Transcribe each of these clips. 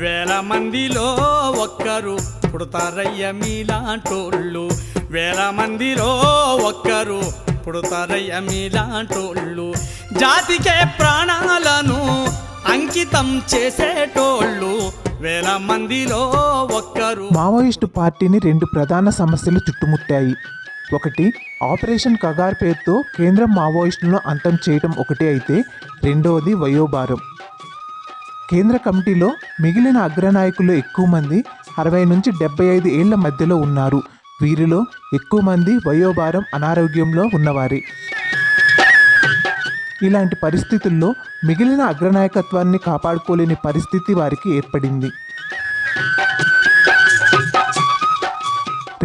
వేల మందిలో ఒక్కరు పుడతారయ్య మీలాంటోళ్ళు. వేల మందిలో ఒక్కరు పుడతారయ్య మీలాంటోళ్ళు. జాతికే ప్రాణాలను అంకితం చేసేటోళ్ళు. వేల మందిలో ఒక్కరు మావోయిస్టు పార్టీని రెండు ప్రధాన సమస్యలు చుట్టుముట్టాయి. ఒకటి ఆపరేషన్ కగార్ పేరుతో కేంద్రం మావోయిస్టులను అంతం చేయడం ఒకటి అయితే రెండవది వయోభారం. కేంద్ర కమిటీలో మిగిలిన అగ్రనాయకులు ఎక్కువ మంది అరవై నుంచి డెబ్బై ఐదు ఏళ్ళ మధ్యలో ఉన్నారు. వీరిలో ఎక్కువ మంది వయోభారం అనారోగ్యంలో ఉన్నవారే. ఇలాంటి పరిస్థితుల్లో మిగిలిన అగ్రనాయకత్వాన్ని కాపాడుకోలేని పరిస్థితి వారికి ఏర్పడింది.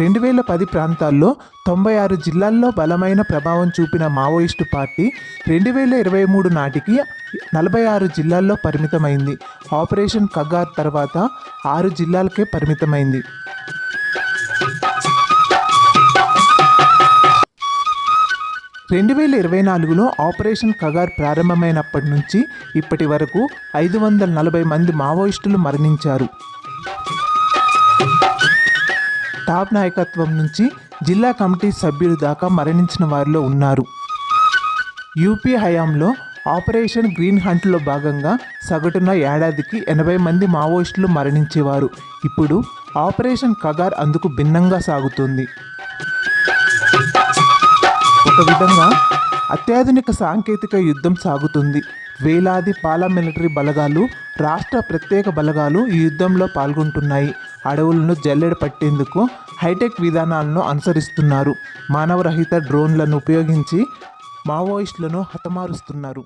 రెండు వేల పది ప్రాంతాల్లో తొంభై ఆరు జిల్లాల్లో బలమైన ప్రభావం చూపిన మావోయిస్టు పార్టీ రెండు వేల ఇరవై మూడు నాటికి నలభై ఆరు జిల్లాల్లో పరిమితమైంది. ఆపరేషన్ కగార్ తర్వాత ఆరు జిల్లాలకే పరిమితమైంది. రెండు వేల ఇరవై నాలుగులో ఆపరేషన్ కగార్ ప్రారంభమైనప్పటి నుంచి ఇప్పటి వరకు ఐదు వందల నలభై మంది మావోయిస్టులు మరణించారు. టాప్ నాయకత్వం నుంచి జిల్లా కమిటీ సభ్యులు దాకా మరణించిన వారిలో ఉన్నారు. యూపీ హయాంలో ఆపరేషన్ గ్రీన్ హంట్లో భాగంగా సగటున ఏడాదికి ఎనభై మంది మావోయిస్టులు మరణించేవారు. ఇప్పుడు ఆపరేషన్ కగార్ అందుకు భిన్నంగా సాగుతుంది. ఒక విధంగా అత్యాధునిక సాంకేతిక యుద్ధం సాగుతుంది. వేలాది పారామిలిటరీ బలగాలు రాష్ట్ర ప్రత్యేక బలగాలు ఈ యుద్ధంలో పాల్గొంటున్నాయి. అడవులను జల్లెడ పట్టేందుకు హైటెక్ విధానాలను అనుసరిస్తున్నారు. మానవరహిత డ్రోన్లను ఉపయోగించి మావోయిస్టులను హతమారుస్తున్నారు.